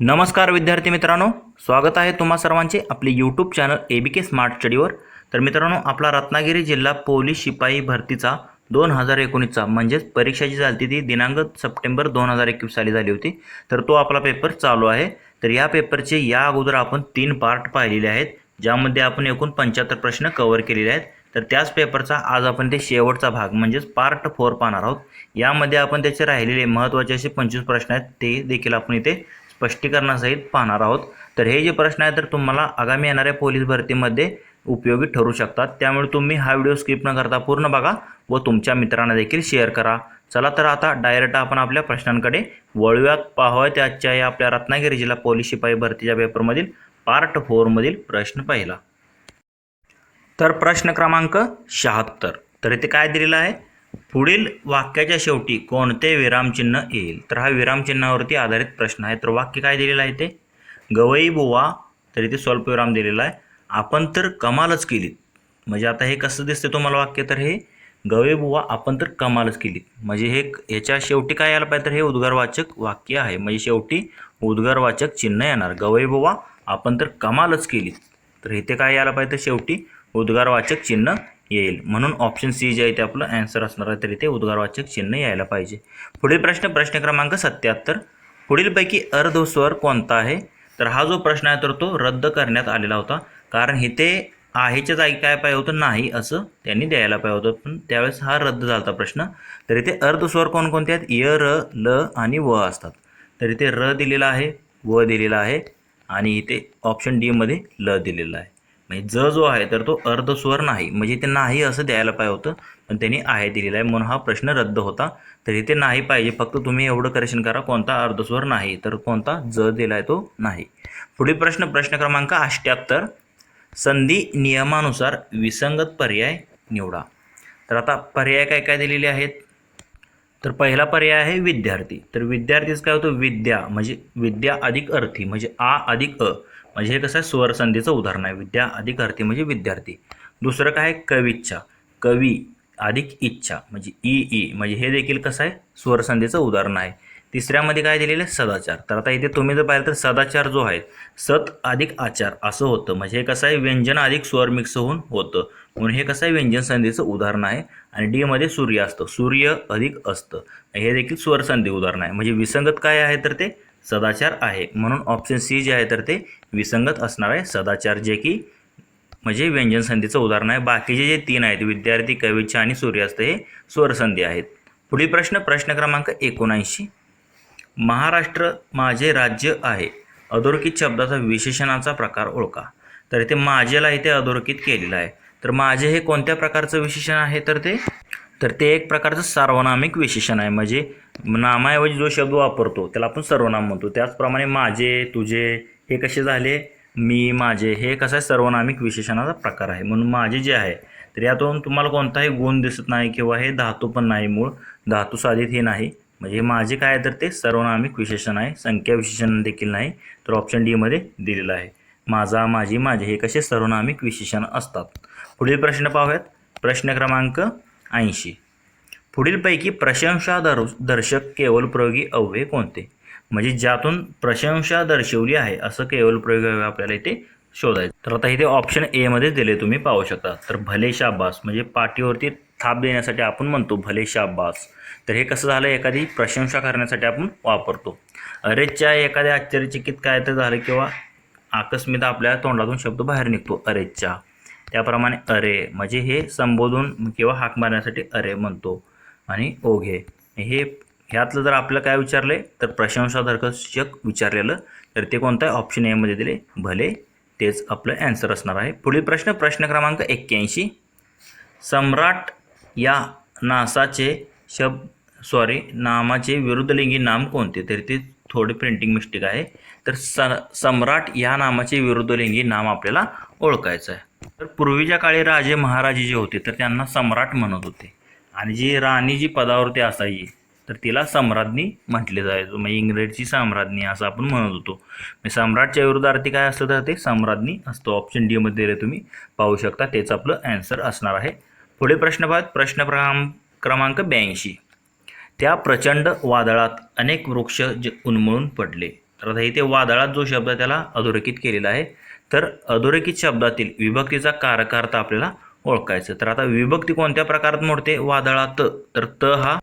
नमस्कार विद्यार्थी मित्रांनो स्वागत आहे तुम्हा सर्वांचे आपले YouTube channel A B K smart स्टडीवर तर मित्रांनो आपला रत्नागिरी जिल्हा पोलीस शिपाई भरतीचा दोन हजार एकोणीसचा म्हणजेच परीक्षा जी झाली ती दिनांक सप्टेंबर दोन हजार एकवीस साली झाली होती. तर तो आपला पेपर चालू आहे. तर या पेपरचे या अगोदर आपण तीन पार्ट पाहिलेले आहेत ज्यामध्ये आपण एकूण पंच्याहत्तर प्रश्न कव्हर केलेले आहेत. तर त्याच पेपरचा आज आपण ते शेवटचा भाग म्हणजेच पार्ट फोर पाहणार आहोत. यामध्ये आपण त्याचे राहिलेले महत्त्वाचे असे पंचवीस प्रश्न आहेत ते देखील आपण इथे स्पष्टीकरणासहित पाहणार आहोत. तर हे जे प्रश्न आहे तर तुम्हाला आगामी येणाऱ्या पोलीस भरतीमध्ये उपयोगी ठरू शकतात. त्यामुळे तुम्ही हा व्हिडिओ स्किप न करता पूर्ण बघा व तुमच्या मित्रांना देखील शेअर करा. चला तर आता डायरेक्ट आपण आपल्या प्रश्नांकडे वळूयात. पाहावं त्याच्या या आपल्या रत्नागिरी जिल्हा पोलीस शिपाई भरतीच्या पेपरमधील पार्ट फोरमधील प्रश्न पहिला. तर प्रश्न क्रमांक शहात्तर. तर इथे काय दिलेलं आहे? पुढील वाक्याच्या शेवटी कोणते विरामचिन्ह येईल? तर हा विरामचिन्हावरती आधारित प्रश्न आहे. तर वाक्य काय दिलेलं आहे ते? गवई बुवा तर इथे स्वल्पविराम दिलेला आहे. आपण तर कमालच केलीत. म्हणजे आता हे कसं दिसतं तुम्हाला वाक्य? तर हे गवई बुवा आपण तर कमालच केलीत. म्हणजे हे ह्याच्या शेवटी काय यायला पाहिजे? तर हे उद्गारवाचक वाक्य आहे. म्हणजे शेवटी उद्गारवाचक चिन्ह येणार. गवई बुवा आपण तर कमालच केलीत. तर इथे काय यायला पाहिजे? तर शेवटी उद्गारवाचक चिन्ह येईल. म्हणून ऑप्शन सी जे आहे ते आपलं ॲन्सर असणार आहे तर इथे उद्गारवाचक चिन्ह यायला पाहिजे. पुढील प्रश्न प्रश्न क्रमांक सत्याहत्तर. पुढीलपैकी अर्धस्वर कोणता आहे? तर हा जो प्रश्न आहे तर तो रद्द करण्यात आलेला होता. कारण इथे आहेच्या जागी काय पाहिजे होतं नाही असं त्यांनी द्यायला पाहिजे होतं. पण त्यावेळेस हा रद्द झाला होता प्रश्न. तर इथे अर्धस्वर कोणकोणते आहेत? य र ल आणि व असतात. तर इथे र दिलेला आहे व दिलेला आहे. आणि इथे ऑप्शन डीमध्ये ल दिलेलं आहे. म्हणजे ज जो आहे तर तो अर्धस्वर नाही. म्हणजे ते नाही असं द्यायला पाहिजे होतं पण त्यांनी आहे दिलेला आहे. म्हणून हा प्रश्न रद्द होता. तर इथे नाही पाहिजे. फक्त तुम्ही एवढं करेक्शन करा कोणता अर्धस्वर नाही तर कोणता ज दिला आहे तो नाही. पुढील प्रश्न प्रश्न क्रमांक अष्ट्याहत्तर संधी नियमानुसार विसंगत पर्याय निवडा. तर आता पर्याय काय काय दिलेले आहेत? तर पहिला पर्याय आहे विद्यार्थी. तर विद्यार्थीच काय होतं? विद्या म्हणजे विद्या अधिक अर्थी म्हणजे आ अधिक अ. म्हणजे हे कसं आहे? स्वरसंधीचं उदाहरण आहे. विद्या अधिक अर्थी म्हणजे विद्यार्थी. दुसरं काय आहे? कविच्छा. कवी अधिक इच्छा म्हणजे ई ई. म्हणजे हे देखील कसं आहे? स्वरसंधीचं उदाहरण आहे. तिसऱ्यामध्ये काय दिलेलं आहे? सदाचार. तर आता इथे तुम्ही जर पाहिलं तर सदाचार जो आहे सत अधिक आचार असं होतं. म्हणजे हे कसं आहे? व्यंजन अधिक स्वर मिक्स होऊन होतं. म्हणून हे कसं आहे? व्यंजन संधीचं उदाहरण आहे. आणि डीमध्ये सूर्य असतं. सूर्य अधिक असतं. हे देखील स्वरसंधी उदाहरण आहे. म्हणजे विसंगत काय आहे तर ते? सदाचार आहे. म्हणून ऑप्शन सी जे आहे तर ते विसंगत असणार आहे. सदाचार जे की म्हणजे व्यंजन संधीचं उदाहरण आहे. बाकीचे जे तीन आहेत विद्यार्थी कविच्छा आणि सूर्यास्त हे स्वरसंधी आहेत. पुढील प्रश्न प्रश्न क्रमांक एकोणऐंशी. महाराष्ट्र माझे राज्य आहे. अधोरेखित शब्दाचा विशेषणाचा प्रकार ओळखा. तर इथे माझेला इथे अधोरेखित केलेलं आहे. तर माझे हे कोणत्या प्रकारचं विशेषण आहे? तर ते तर ते एक प्रकारचं सार्वनामिक विशेषण आहे. म्हणजे नामाऐवजी जो शब्द वापरतो त्याला आपण सर्वनाम म्हणतो. त्याचप्रमाणे माझे तुझे हे कसे झाले? मी माझे हे कसं आहे सर्वनामिक विशेषणाचा प्रकार आहे. म्हणून माझे जे आहे तर यातून तुम्हाला कोणताही गुण दिसत नाही किंवा हे धातू पण नाही मूळ. धातू साधित हे नाही. म्हणजे माझे काय आहे तर ते सर्वनामिक विशेषण आहे. संख्या विशेषण देखील नाही. तर ऑप्शन डीमध्ये दिलेलं आहे. माझा माझी माझे हे कसे सर्वनामिक विशेषण असतात? पुढील प्रश्न पाहूयात. प्रश्न क्रमांक ऐंशी. पुढीलपैकी प्रशंसा दर दर्शक केवल प्रयोगी अव्यय कोणते? म्हणजे ज्यातून प्रशंसा दर्शवली आहे असं केवल प्रयोग अव्यय आपल्याला इथे शोधायचं. तर आता इथे ऑप्शन एमध्ये दिले तुम्ही पाहू शकता. तर भले शाबास म्हणजे पाठीवरती थाप देण्यासाठी आपण म्हणतो भले शाबास. तर हे कसं झालं? एखादी प्रशंसा करण्यासाठी आपण वापरतो. अरेच्या एखाद्या आश्चर्यचकित काय तर झालं किंवा आकस्मित आपल्या तोंडातून शब्द बाहेर निघतो. अरेच्या त्याप्रमाणे अरे म्हणजे हे संबोधून किंवा हाक मारण्यासाठी अरे म्हणतो आणि ओघे. हे ह्यातलं जर आपलं काय विचारले तर प्रशंसादर्शक विचारलेलं तर ते कोणतं आहे ऑप्शन एमध्ये दिले? भले तेच आपलं ॲन्सर असणार आहे. पुढील प्रश्न प्रश्न क्रमांक एक्क्याऐंशी. सम्राट या नासाचे शब सॉरी नामाचे विरुद्धलिंगी नाम कोणते? तर ते थोडे प्रिंटिंग मिस्टेक आहे. तर स सम्राट या नामाचे विरुद्धलिंगी नाम आपल्याला ओळखायचं आहे. तर पूर्वीच्या काळी राजे महाराजे जे होते तर त्यांना सम्राट म्हणत होते. आणि जी राणी जी पदावरती असायची तर तिला सम्राज्ञी म्हटले जायचं. म्हणजे इंग्रजची सम्राज्ञी असं आपण म्हणत होतो. म्हणजे सम्राटच्या विरुद्धार्थी काय असतं तर ते सम्राज्ञी असतो. ऑप्शन डीमध्ये दिले तुम्ही पाहू शकता. तेच आपलं ॲन्सर असणार आहे. पुढे प्रश्न पाहत प्रश्न क्रमांक क्रमांक ब्याऐंशी. त्या प्रचंड वादळात अनेक वृक्ष ज उन्मळून पडले. तर आता इथे वादळात जो शब्द त्याला अधोरेखित केलेला आहे. तर अधोरेखित शब्दातील विभक्तीचा कारकार्थ आपल्याला ओळखायचं. तर आता विभक्ती कोणत्या प्रकारात मोडते? वादळात. तर त हा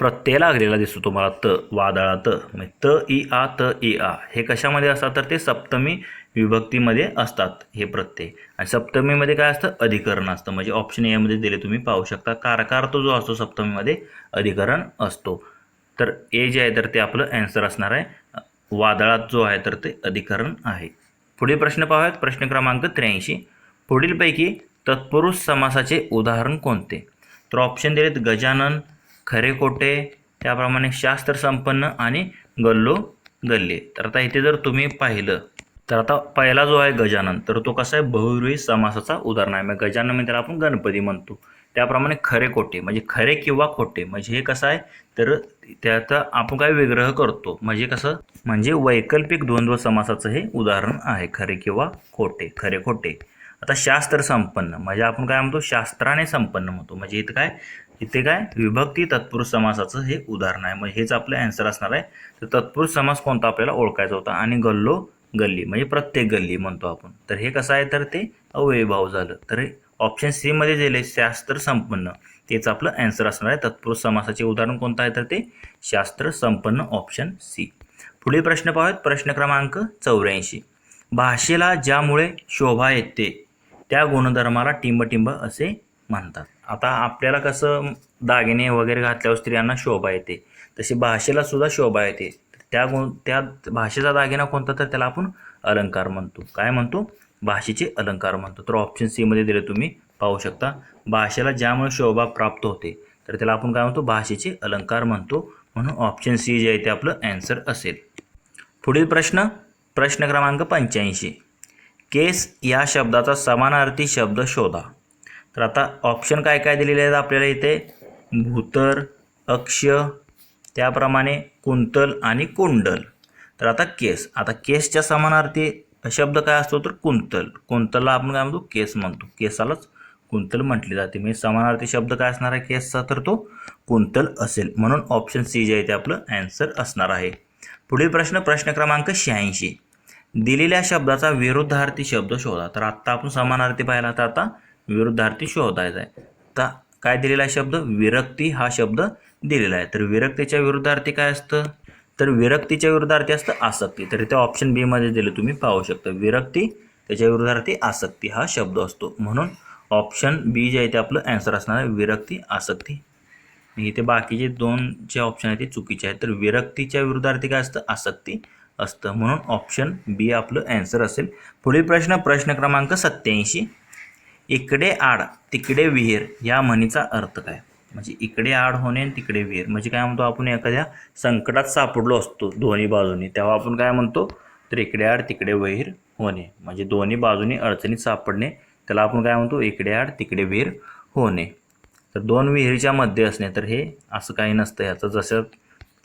प्रत्यय लागलेला दिसतो तुम्हाला. त वादळात. म्हणजे त इ आ त इ आ. हे कशामध्ये असतात? तर ते सप्तमी विभक्तीमध्ये असतात हे प्रत्यय. आणि सप्तमीमध्ये काय असतं? अधिकरण असतं. म्हणजे ऑप्शन एमध्ये दिले तुम्ही पाहू शकता. कारकार्थ जो असतो सप्तमीमध्ये अधिकरण असतो. तर ए जे आहे तर ते आपलं ॲन्सर असणार आहे. वादळात जो आहे तर ते अधिकरण आहे. पुढील प्रश्न पाहूयात. प्रश्न क्रमांक त्र्याऐंशी. पुढीलपैकी तत्पुरुष समासाचे उदाहरण कोणते? तर ऑप्शन दिलेत गजानन खरेकोटे त्याप्रमाणे शास्त्र संपन्न आणि गल्लो गल्ले. तर आता इथे जर तुम्ही पाहिलं तर आता पहिला जो आहे गजानन तर तो कसा आहे? बहुरूही समासाचा उदाहरण आहे. मग गजानन म्हणजे त्याला आपण गणपती म्हणतो. त्याप्रमाणे खरे खोटे म्हणजे खरे किंवा खोटे म्हणजे हे कसं आहे? तर त्यात आपण काय विग्रह करतो? म्हणजे कसं? म्हणजे वैकल्पिक द्वंद्व समासाचं हे उदाहरण आहे खरे किंवा खोटे खरे खोटे. आता शास्त्र संपन्न म्हणजे आपण काय म्हणतो? शास्त्राने संपन्न म्हणतो. म्हणजे इथं काय? इथे काय? विभक्ती तत्पुरुष समासाचं हे उदाहरण आहे. म्हणजे हेच आपलं अँसर असणार आहे. तर तत्पुरुष समास कोणता आपल्याला ओळखायचा होता? आणि गल्लो गल्ली म्हणजे प्रत्येक गल्ली म्हणतो आपण. तर हे कसं आहे? तर ते अव्ययभाव झालं. तर हे ऑप्शन सीमध्ये दिले शास्त्र संपन्न तेच आपलं ॲन्सर असणार आहे. तत्पुरुष समासाचे उदाहरण कोणतं आहे? तर ते शास्त्र संपन्न ऑप्शन सी पुढील प्रश्न पाहूयात. प्रश्न क्रमांक चौऱ्याऐंशी. भाषेला ज्यामुळे शोभा येते त्या गुणधर्माला टिंबटिंब असे म्हणतात. आता आपल्याला कसं दागिने वगैरे घातल्यावर स्त्रियांना शोभा येते तशी भाषेला सुद्धा शोभा येते. त्या गुण त्या भाषेचा दागिना कोणता तर त्याला आपण अलंकार म्हणतो. काय म्हणतो? भाषेचे अलंकार म्हणतो. तर ऑप्शन सीमध्ये दिले तुम्ही पाहू शकता. भाषेला ज्यामुळे शोभा प्राप्त होते तर त्याला आपण काय म्हणतो? भाषेचे अलंकार म्हणतो. म्हणून ऑप्शन सी जे आहे ते आपलं ॲन्सर असेल. पुढील प्रश्न प्रश्न क्रमांक पंच्याऐंशी. केस या शब्दाचा समानार्थी शब्द शोधा. तर आता ऑप्शन काय काय दिलेले आहेत आपल्याला इथे? भूतर अक्ष त्याप्रमाणे कुंतल आणि कुंडल. तर आता केस. आता केसच्या समानार्थी शब्द काय असतो तर कुंतल. कुंतलला आपण काय म्हणतो? केस म्हणतो. केसालाच कुंतल म्हटले जाते. म्हणजे समानार्थी शब्द काय असणार आहे? केसचा. तर तो कुंतल असेल. म्हणून ऑप्शन सी जे आहे ते आपलं ॲन्सर असणार आहे. पुढील प्रश्न प्रश्न क्रमांक शहाऐंशी. दिलेल्या शब्दाचा विरुद्धार्थी शब्द शोधा. तर आत्ता आपण समानार्थी पाहिला तर आता विरुद्धार्थी शोधायचा आहे. आता काय दिलेला शब्द? विरक्ती हा शब्द दिलेला आहे. तर विरक्तीच्या विरुद्धार्थी काय असतं? तर विरक्तीच्या विरुद्धार्थी असतं आसक्ती. तर इथे ऑप्शन बीमध्ये दिलं तुम्ही पाहू शकता. विरक्ती त्याच्या विरुद्धार्थी आसक्ती हा शब्द असतो. म्हणून ऑप्शन बी जे आहे ते आपलं ॲन्सर असणार आहे. विरक्ती आसक्ती. इथे बाकीचे दोन जे ऑप्शन आहेत ते चुकीचे आहेत. तर विरक्तीच्या विरुद्धार्थी काय असतं? आसक्ती असतं. म्हणून ऑप्शन बी आपलं ॲन्सर असेल. पुढील प्रश्न प्रश्न क्रमांक सत्याऐंशी इकडे आड तिकडे विहीर या म्हणीचा अर्थ काय? म्हणजे इकडे आड होणे आणि तिकडे विहीर म्हणजे काय म्हणतो आपण एखाद्या संकटात सापडलो असतो दोन्ही बाजूनी तेव्हा आपण काय म्हणतो तर इकडे आड तिकडे विहीर होणे. म्हणजे दोन्ही बाजूनी अडचणीत सापडणे त्याला आपण काय म्हणतो इकडे आड तिकडे विहीर होणे. तर दोन विहिरीच्या मध्ये असणे तर हे असं काही नसतं. ह्याचं जसं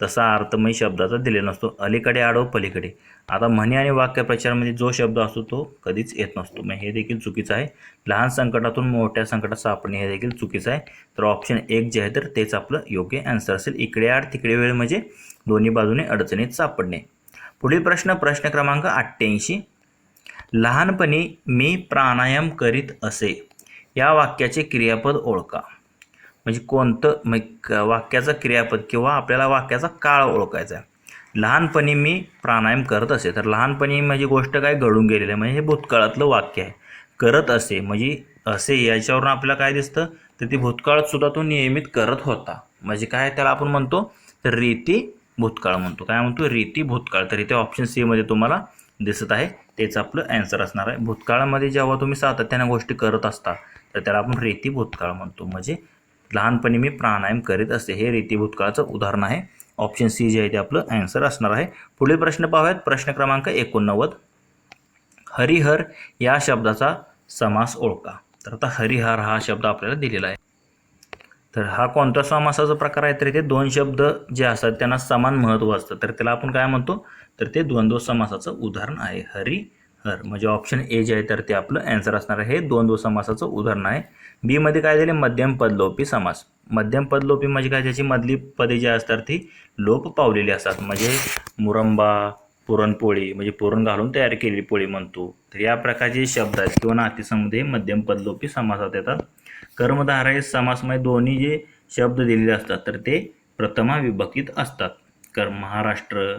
तसा अर्थमय शब्दाचा दिलेला नसतो. अलीकडे आडो पलीकडे. आता म्हणी आणि वाक्यप्रचारामध्ये जो शब्द असतो तो कधीच येत नसतो. मग हे देखील चुकीचं आहे. लहान संकटातून मोठ्या संकटात सापडणे हे देखील चुकीचं आहे. तर ऑप्शन एक जे आहे तर तेच आपलं योग्य आन्सर असेल. इकडे आड तिकडे वेळ म्हणजे दोन्ही बाजूने अडचणीत सापडणे. पुढील प्रश्न प्रश्न क्रमांक अठ्ठ्याऐंशी. लहानपणी मी प्राणायाम करीत असे. या वाक्याचे क्रियापद ओळखा. म्हणजे कोणतं म्हणजे वाक्याचं क्रियापद किंवा आपल्याला वाक्याचा काळ ओळखायचा आहे. लहानपणी मी प्राणायाम करत असे. तर लहानपणी माझी गोष्ट काय घडून गेलेली आहे? म्हणजे हे भूतकाळातलं वाक्य आहे. करत असे म्हणजे असे याच्यावरून आपल्याला काय दिसतं? तर ती भूतकाळात सुद्धा तो नियमित करत होता. म्हणजे काय त्याला आपण म्हणतो? तर रीती भूतकाळ म्हणतो. काय म्हणतो? रीती भूतकाळ. तर इथे ऑप्शन सीमध्ये तुम्हाला दिसत आहे. तेच आपलं अँसर असणार आहे. भूतकाळामध्ये जेव्हा तुम्ही सातत्याने गोष्टी करत असता तर त्याला आपण रीती भूतकाळ म्हणतो. म्हणजे लहानपणी मी प्राणायाम करीत असते हे रीती भूतकाळाचं उदाहरण आहे. ऑप्शन सी जे आहे ते आपलं ॲन्सर असणार आहे. पुढील प्रश्न पाहूयात. प्रश्न क्रमांक एकोणनव्वद. हरिहर या शब्दाचा समास ओळखा. तर आता हरिहर हा शब्द आपल्याला दिलेला आहे. तर हा कोणता समासाचा प्रकार आहे? तर इथे दोन शब्द जे असतात त्यांना समान महत्त्व असतं. तर त्याला आपण काय म्हणतो? तर ते द्वंद्व समासाचं उदाहरण आहे. हरी हर म्हणजे ऑप्शन ए जे आहे तर ते आपलं ॲन्सर असणार आहे. हे द्वंद्व समासाचं उदाहरण आहे. बीमध्ये काय दिले? मध्यम पदलोपी समास. मध्यम पदलोपी म्हणजे काय? त्याची मधली पदे जी असतात ती लोप पावलेली असतात. म्हणजे मुरंबा पुरणपोळी म्हणजे पुरण घालून तयार केलेली पोळी म्हणतो. तर या प्रकारचे शब्द आहेत किंवा नातेसंबंध हे मध्यम पदलोपी समासात येतात. कर्मधारा हे समासमय दोन्ही जे शब्द दिलेले असतात तर ते प्रथमा विभक्तीत असतात. कर महाराष्ट्र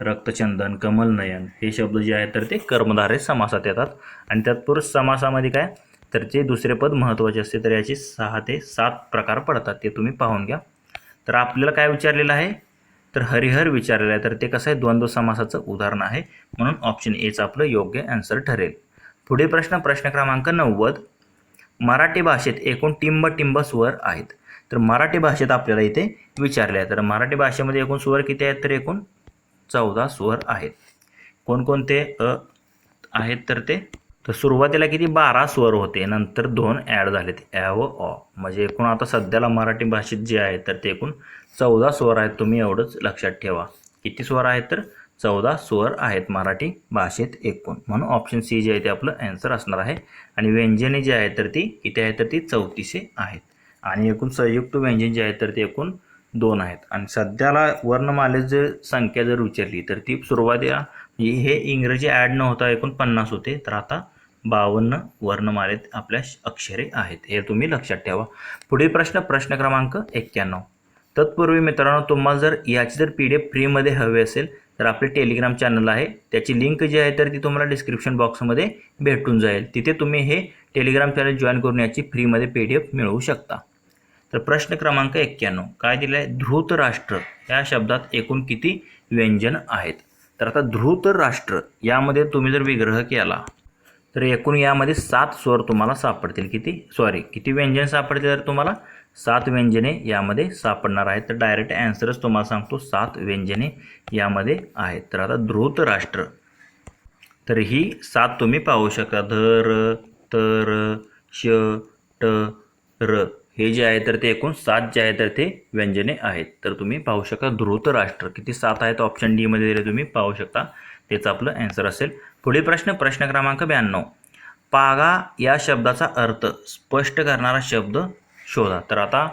रक्तचंदन कमलनयन हे शब्द जे आहेत तर ते कर्मधारे समासात येतात. आणि तत्पुरुष समासामध्ये काय? तर ते दुसरे पद महत्त्वाचे असते तर याचे सहा ते सात प्रकार पडतात ते तुम्ही पाहून घ्या. तर आपल्याला काय विचारलेलं आहे? तर हरिहर विचारलेलं आहे तर ते कसं आहे? द्वंद्व समासाचं उदाहरण आहे. म्हणून ऑप्शन एचं आपलं योग्य आन्सर ठरेल. पुढे प्रश्न प्रश्न क्रमांक नव्वद. मराठी भाषेत एकूण टिंब टिंब स्वर आहेत. तर मराठी भाषेत आपल्याला इथे विचारले आहे. तर मराठी भाषेमध्ये एकूण स्वर किती आहेत? तर एकूण चौदा स्वर आहेत. कोणकोणते अ आहेत तर ते? तर सुरुवातीला किती? बारा स्वर होते. नंतर दोन ॲड झालेत. ॲ व ऑ म्हणजे एकूण आता सध्याला मराठी भाषेत जे आहे तर ते एकूण चौदा स्वर आहेत. तुम्ही एवढंच लक्षात ठेवा. किती स्वर आहेत तर? चौदा स्वर आहेत मराठी भाषेत एकूण. म्हणून ऑप्शन सी जे आहे ते आपलं ॲन्सर असणार आहे. आणि व्यंजने जे आहे तर ती किती आहे तर ती चौतीसशे आहेत. आणि एकूण संयुक्त व्यंजन जे आहे तर ते एकूण दोन आहेत. आणि सध्याला वर्णमालेत जर संख्या जर विचारली तर ती सुरुवातीला म्हणजे हे इंग्रजी ॲड न होता एकूण पन्नास होते. तर आता बावन्न वर्णमालेत आपल्या अक्षरे आहेत. हे तुम्ही लक्षात ठेवा. पुढील प्रश्न प्रश्न क्रमांक एक्क्याण्णव. तत्पूर्वी मित्रांनो तुम्हाला जर याची जर पी डी एफ फ्रीमध्ये हवी असेल तर आपले टेलिग्राम चॅनल आहे. त्याची लिंक जी आहे तर ती तुम्हाला डिस्क्रिप्शन बॉक्समध्ये भेटून जाईल. तिथे तुम्ही हे टेलिग्राम चॅनल जॉईन करून याची फ्रीमध्ये पी डी एफ मिळवू शकता. तर प्रश्न क्रमांक एक्क्याण्णव. काय दिलं आहे धृत राष्ट्र. या शब्दात एकूण किती व्यंजन आहेत? तर आता धृत राष्ट्र यामध्ये तुम्ही जर विग्रह केला तर एकूण यामध्ये सात स्वर तुम्हाला सापडतील. किती? सॉरी किती व्यंजन सापडतील तर तुम्हाला? सात व्यंजने यामध्ये सापडणार आहेत. तर डायरेक्ट ॲन्सरच तुम्हाला सांगतो सात व्यंजने यामध्ये आहेत. तर आता ध्रुत राष्ट्र तर ही सात तुम्ही पाहू शकता. धर तर श ट र. हे जे आहे तर ते एकूण सात जे आहे तर ते व्यंजने आहेत. तर तुम्ही पाहू शकता ध्रुत राष्ट्र किती सात आहेत? ऑप्शन डीमध्ये दिले तुम्ही पाहू शकता. तेच आपलं ॲन्सर असेल पुढील प्रश्न प्रश्न क्रमांक ब्याण्णव. पागा या शब्दाचा अर्थ स्पष्ट करणारा शब्द शोधा. तर आता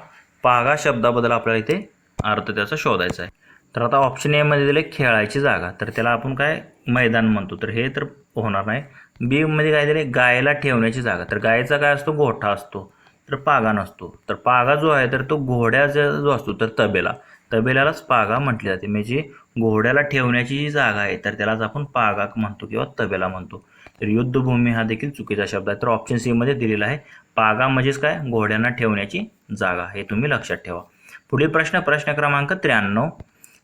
पागा शब्दाबद्दल आपल्याला इथे अर्थ त्याचा शोधायचा आहे. तर आता ऑप्शन एमध्ये दिले खेळायची जागा. तर त्याला आपण काय मैदान म्हणतो? तर हे तर होणार नाही. बी मध्ये काय दिले? गायला ठेवण्याची जागा. तर गायचा काय असतो? गोठा असतो. तर पागा नसतो. तर पागा जो आहे तर तो घोड्याचा जो असतो तर तबेला. तबेल्यालाच पागा म्हटली जाते. म्हणजे घोड्याला ठेवण्याची जी जागा आहे तर त्यालाच आपण पागाक म्हणतो किंवा तबेला म्हणतो. तर युद्धभूमी हा देखील चुकीचा शब्द आहे. तर ऑप्शन सीमध्ये दिलेला आहे पागा म्हणजेच काय? घोड्यांना ठेवण्याची जागा. हे तुम्ही लक्षात ठेवा. पुढील प्रश्न प्रश्न क्रमांक त्र्याण्णव.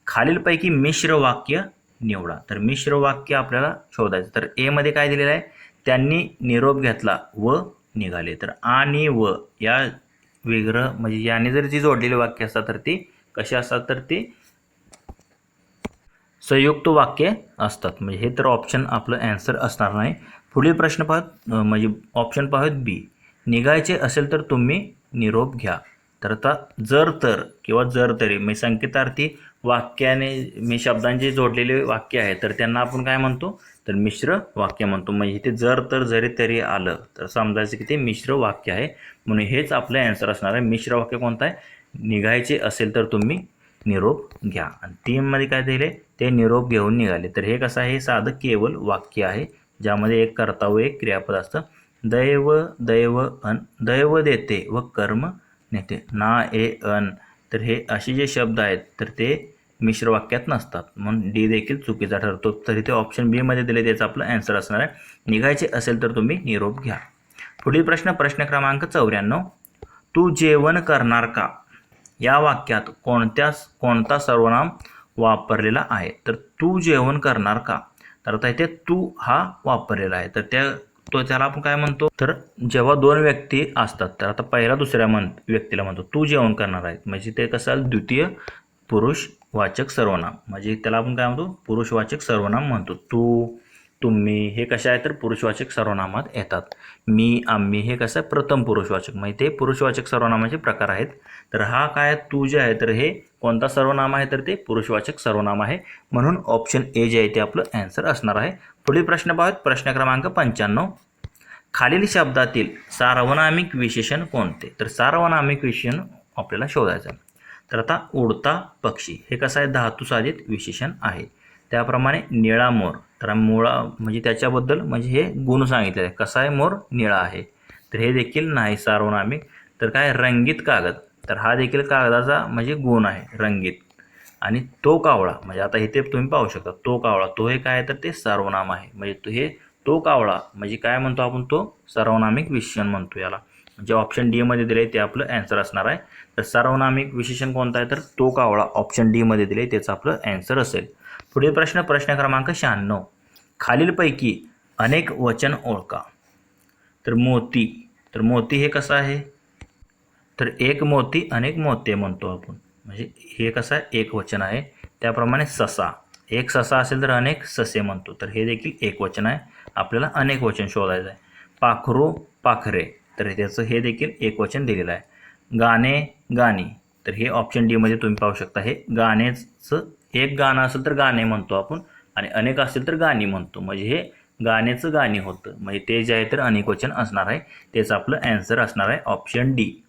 खालीलपैकी मिश्र वाक्य निवडा. तर मिश्र वाक्य आपल्याला शोधायचं तर एमध्ये काय दिलेलं आहे? त्यांनी निरोप घेतला व निघाले. तर आणि व या विग्रह म्हणजे याने जर जी जोडलेली वाक्य असतात तर ती कशी असतात? तर ती संयुक्त वाक्य असतात. म्हणजे हे तर ऑप्शन आपलं ॲन्सर असणार नाही. पुढील प्रश्न पाहत म्हणजे ऑप्शन पाहत बी निघायचे असेल तर तुम्ही निरोप घ्या. तर आता जर तर किंवा जर तरी म्हणजे संकेतार्थी वाक्याने मी शब्दांचे जोडलेले वाक्य आहे तर त्यांना आपण काय म्हणतो? तर मिश्र वाक्य म्हणतो. म्हणजे इथे जर तर जरी तरी आलं तर समजायचं की ते मिश्र वाक्य आहे. म्हणून हेच आपलं ॲन्सर असणार आहे. मिश्र वाक्य कोणतं आहे? निघायचे असेल तर तुम्ही निरोप घ्या. आणि तीनमध्ये काय दिले? ते निरोप घेऊन निघाले. तर हे कसं आहे? हे साधं केवळ वाक्य आहे ज्यामध्ये एक कर्ता व एक क्रियापद असतं. दैव दैव अन दैव देते व कर्म नेते. ना ए अन. तर हे असे जे शब्द आहेत तर ते मिश्र वाक्यात नसतात. म्हणून डी देखील चुकीचा ठरतो. तर इथे ऑप्शन बीमध्ये दिले त्याचं आपलं ॲन्सर असणार आहे. निघायचे असेल तर तुम्ही निरोप घ्या. पुढील प्रश्न प्रश्न क्रमांक चौऱ्याण्णव. तू जेवण करणार का? या वाक्यात कोणत्या कोणता सर्वनाम वापरलेला आहे. तर तू जेवण करणार का? तर आता इथे तू हा वापरलेला आहे. तर त्या तो त्याला आपण काय म्हणतो? तर जेव्हा दोन व्यक्ती असतात तर आता पहिला दुसऱ्या म्हण व्यक्तीला म्हणतो तू जेवण करणार आहे म्हणजे ते कसं द्वितीय पुरुष वाचक सर्वनाम. म्हणजे त्याला आपण काय म्हणतो? पुरुषवाचक सर्वनाम म्हणतो. तू तुम्ही हे कशा आहे तर पुरुषवाचक सर्वनामात येतात. मी आम्ही हे कसं आहे? प्रथम पुरुषवाचक. म्हणजे ते पुरुषवाचक सर्वनामाचे प्रकार आहेत. तर हा काय तू जे आहे तर हे कोणता सर्वनाम आहे? तर ते पुरुषवाचक सर्वनाम आहे. म्हणून ऑप्शन ए जे आहे ते आपलं ॲन्सर असणार आहे. पुढील प्रश्न पाहूत प्रश्न क्रमांक पंच्याण्णव. खालील शब्दातील सार्वनामिक विशेषण कोणते? तर सार्वनामिक विशेषण आपल्याला शोधायचं आहे. तर आता उडता पक्षी. हे कसं आहे? धातुसाधित विशेषण आहे. त्याप्रमाणे निळा मोर. तर मुळा म्हणजे त्याच्याबद्दल म्हणजे हे गुण सांगितले आहे कसा आहे मोर निळा आहे. तर हे देखील नाही सार्वनामिक तर काय? रंगीत कागद. तर हा देखील कागदाचा म्हणजे गुण आहे रंगीत. आणि तो कावळा म्हणजे आता इथे तुम्ही पाहू शकता तो कावळा तो हे काय आहे? तर ते सर्वनाम आहे. म्हणजे तो हे तो कावळा म्हणजे काय म्हणतो आपण तो? सर्वनामिक विशेषण म्हणतो याला. जे ऑप्शन डीमध्ये दिले ते आपलं अँसर असणार आहे. तर सर्वनामिक विशेषण कोणतं आहे? तर तो कावळा ऑप्शन डीमध्ये दिले त्याचं आपलं अँसर असेल. पुढील प्रश्न प्रश्न क्रमांक शहाण्णव. खालीलपैकी अनेक वचन ओळखा. तर मोती तर मोती हे कसं आहे? तर एक मोती अनेक मोते म्हणतो आपण. म्हणजे हे कसं आहे? एक वचन आहे. त्याप्रमाणे ससा. एक ससा असेल तर अनेक ससे म्हणतो. तर हे देखील एक वचन आहे. आपल्याला अनेक वचन शोधायचं आहे. पाखरू पाखरे. तर त्याचं हे देखील एक वचन दिलेलं आहे. गाणे गाणी. तर हे ऑप्शन डीमध्ये तुम्ही पाहू शकता. हे गाण्याचं एक गाणं असेल तर गाणे म्हणतो आपण आणि अनेक असेल तर गाणी म्हणतो. म्हणजे हे गाण्याचं गाणी होतं. म्हणजे ते जे आहे तर अनेक वचन असणार आहे. तेच आपलं ॲन्सर असणार आहे ऑप्शन डी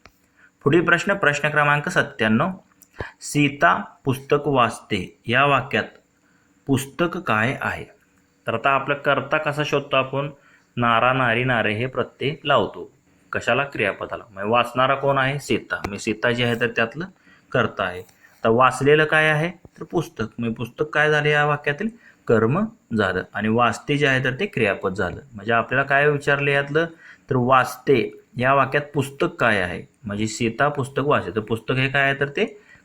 पुढील प्रश्न प्रश्न क्रमांक सत्त्याण्णव. सीता पुस्तक वाचते. या वाक्यात पुस्तक काय आहे? तर आता आपलं करता कसा शोधतो आपण? नारा नारी नारे हे प्रत्यय लावतो. कशाला? क्रियापदाला. म्हणजे वाचणारा कोण आहे? सीता. मी सीता जी आहे तर त्यातलं करता आहे. तर वाचलेलं काय आहे? तर पुस्तक. म्हणजे पुस्तक काय झालं या वाक्यातील? कर्म झालं. आणि वाचते जे आहे तर ते क्रियापद झालं. म्हणजे आपल्याला काय विचारलं यातलं? तर वाचते. या वाक्यात पुस्तक काय आहे? म्हणजे सीता पुस्तक वाचते. तर पुस्तक हे काय आहे? तर ते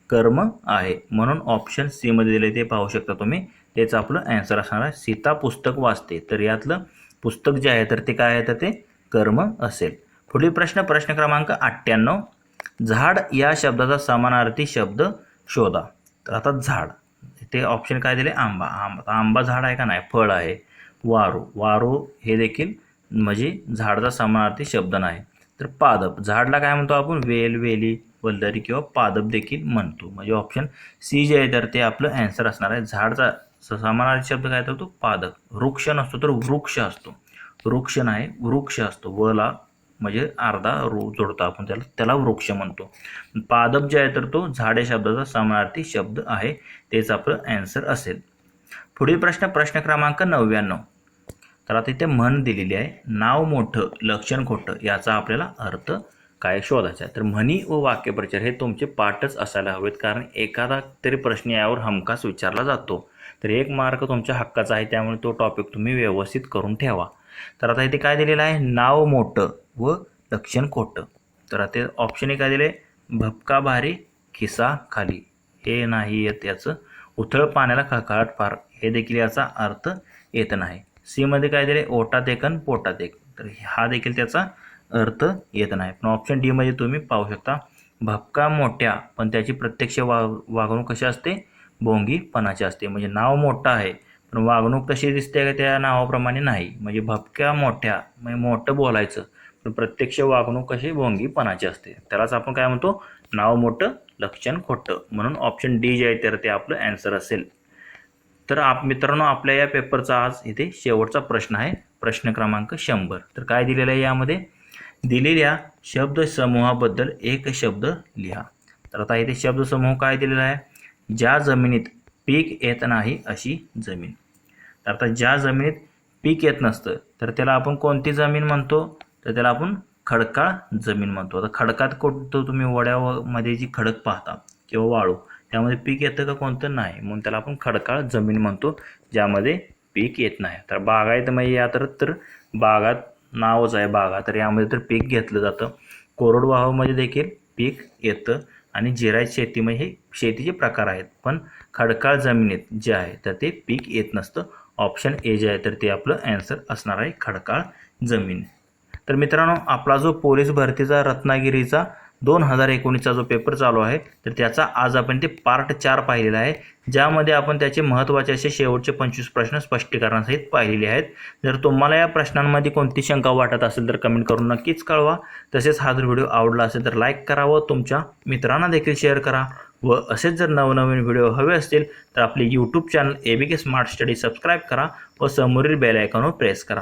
कर्म आहे. म्हणून ऑप्शन सीमध्ये दिले ते पाहू शकता तुम्ही. तेच आपलं ॲन्सर असणार आहे. सीता पुस्तक वाचते. तर यातलं पुस्तक जे आहे तर ते काय आहे? तर ते कर्म असेल. पुढील प्रश्न प्रश्न क्रमांक अठ्ठ्याण्णव. झाड या शब्दाचा समानार्थी शब्द शोधा. तर आता झाड. ते ऑप्शन काय दिले? आंबा. आंबा. आता आंबा झाड आहे का नाही? फळ आहे. वारू. वारू हे देखील म्हणजे झाडाचा समानार्थी शब्द नाही. तर पादप. झाडला काय म्हणतो आपण? वेल वेली वल्लरी किंवा पादप देखील म्हणतो. म्हणजे ऑप्शन सी जे आहे तर ते आपलं ॲन्सर असणार आहे. झाडचा स- समानार्थी शब्द काय तर तो? पादप. वृक्ष नसतो तर वृक्ष असतो. वृक्ष नाही वृक्ष असतो. वला म्हणजे अर्धा रो जोडतो आपण त्याला त्याला वृक्ष म्हणतो. पादप जे आहे तर तो झाडे शब्दाचा समानार्थी शब्द आहे तेच आपलं ॲन्सर असेल. पुढील प्रश्न प्रश्न क्रमांक नव्याण्णव. तर आता इथे म्हण दिलेली आहे नाव मोठं लक्षण खोटं याचा आपल्याला अर्थ काय शोधायचा आहे? तर म्हणी व वाक्यप्रचार हे तुमचे पाठच असायला हवेत कारण एखादा तरी प्रश्न यावर हमखास विचारला जातो. तर एक मार्क तुमच्या हक्काचा आहे त्यामुळे तो टॉपिक तुम्ही व्यवस्थित करून ठेवा. तर आता इथे काय दिलेलं आहे? नाव मोठं व लक्षण खोटं तर आता ऑप्शन एक काय दिले भपका भारी खिसा खाली. हे नाही येत याचं. उथळ पाण्याला खळखळाट फार. हे देखील याचा अर्थ येत नाही. सीमध्ये काय दिले? ओटात एकन पोटात एक. तर हा देखील त्याचा अर्थ येत नाही. पण ऑप्शन डीमध्ये तुम्ही पाहू शकता भपका मोठ्या पण त्याची प्रत्यक्ष वा वागणूक कशी असते? बोंगीपणाची असते. म्हणजे नाव मोठं आहे पण वागणूक कशी दिसते का त्या नावाप्रमाणे नाही? म्हणजे भपक्या मोठ्या म्हणजे मोठं बोलायचं. पण प्रत्यक्ष वागणूक कशी भोंगीपणाची असते? त्यालाच आपण काय म्हणतो? नाव मोठं लक्षण खोटं. म्हणून ऑप्शन डी जे आहे तर ते आपलं अँसर असेल. तर आप मित्रांनो आपल्या या पेपरचा आज इथे शेवटचा प्रश्न आहे. प्रश्न क्रमांक शंभर. तर काय दिलेलं आहे यामध्ये? दिलेल्या शब्दसमूहाबद्दल एक शब्द लिहा. तर आता इथे शब्दसमूह काय दिलेला आहे? ज्या जमिनीत पीक येत नाही अशी जमीन. तर आता ज्या जमिनीत पीक येत नसतं तर त्याला आपण कोणती जमीन म्हणतो? तर त्याला आपण खडकाळ जमीन म्हणतो. आता खडकात कोणतं तुम्ही वड्यामध्ये जी खडक पाहता किंवा वाळू त्यामध्ये पीक येतं का कोणतं नाही? म्हणून त्याला आपण खडकाळ जमीन म्हणतो ज्यामध्ये पीक येत नाही. तर बागायतमध्ये या तर तर बागात नावच आहे बागा. तर यामध्ये तर पीक घेतलं जातं. कोरडवाहूमध्ये देखील पीक येतं आणि जिरायत शेतीमध्ये हे शेतीचे प्रकार आहेत. पण खडकाळ जमिनीत जे आहे तर ते पीक येत नसतं. ऑप्शन ए जे आहे तर ते आपलं ॲन्सर असणार आहे खडकाळ जमीन. तर मित्रांनो आपला जो पोलीस भरतीचा रत्नागिरीचा दोन हजार एकोणीसचा जो पेपर चालू आहे तर त्याचा आज आपण ते पार्ट चार पाहिलेला आहे. ज्यामध्ये आपण त्याचे महत्त्वाचे असे शेवटचे पंचवीस प्रश्न स्पष्टीकरणासहित पाहिलेले आहेत. जर तुम्हाला या प्रश्नांमध्ये कोणती शंका वाटत असेल तर कमेंट करून नक्कीच कळवा. तसेच हा जर व्हिडिओ आवडला असेल तर लाईक करा व तुमच्या मित्रांना देखील शेअर करा. व असेच जर नवनवीन व्हिडिओ हवे असतील तर आपले YouTube channel A B K smart study subscribe करा व समोरील बेल आयकॉनवर प्रेस करा.